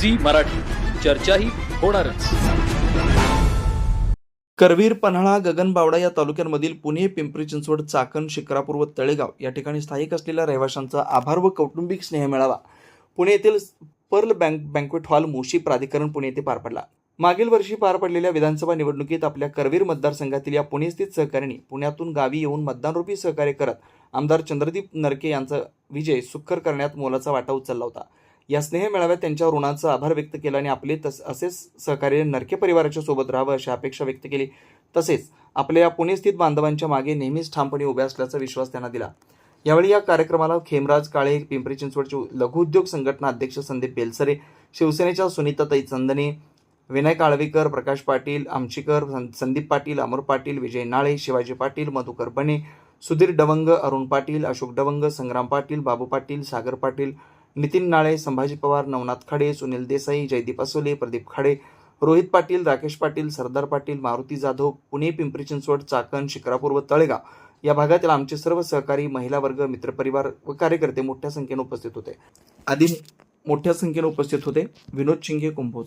Zee Marathi. चर्चाही होणारच. करवीर पन्हाळा गगनबावडा या तालुक्यांमधील पुणे पिंपरी चिंचवड चाकण शिक्रापूर व तळेगाव या ठिकाणी स्थायिक असलेल्या रहिवाशांचा आभार व कौटुंबिक स्नेह मिळावा पुणे येथील pearl bank banquet hall Moshi प्राधिकरण पुणे येथे पार पडला. मागील वर्षी पार पडलेल्या विधानसभा निवडणुकीत आपल्या करवीर मतदारसंघातील या पुणेस्थित सहकाऱ्यांनी पुण्यातून गावी येऊन मतदानरूपी सहकार्य करत आमदार चंद्रदीप नरके यांचा विजय सुखकर करण्यात मोलाचा वाटा उचलला होता. या स्नेह मेळाव्यात त्यांच्या ऋणाचा आभार व्यक्त केला आणि आपले तस असेच सहकार्य नरके परिवाराच्या सोबत राहावं अशी अपेक्षा व्यक्त केली. तसेच आपल्या या पुणेस्थित बांधवांच्या मागे नेहमीच ठामपणे उभे असल्याचा विश्वास त्यांना दिला. यावेळी या कार्यक्रमाला खेमराज काळे पिंपरी चिंचवडचे लघुउद्योग संघटना अध्यक्ष संदीप बेलसरे शिवसेनेच्या सुनीताताई चंदने विनय काळवीकर प्रकाश पाटील आमचीकर संदीप पाटील अमर पाटील विजय नाळे शिवाजी पाटील मधुकर बने सुधीर डवंग अरुण पाटील अशोक डवंग संग्राम पाटील बाबू पाटील सागर पाटील नितीन नाळे संभाजी पवार नवनाथ खाडे सुनील देसाई जयदीप असोले प्रदीप खाडे रोहित पाटील राकेश पाटील सरदार पाटील मारुती जाधव पुणे पिंपरी चिंचवड चाकण शिक्रापूर व तळेगाव या भागातील आमचे सर्व सहकारी महिला वर्ग मित्रपरिवार व कार्यकर्ते मोठ्या संख्येने उपस्थित होते. आधी मोठ्या संख्येने उपस्थित होते. विनोद शिंगे कुंभोज.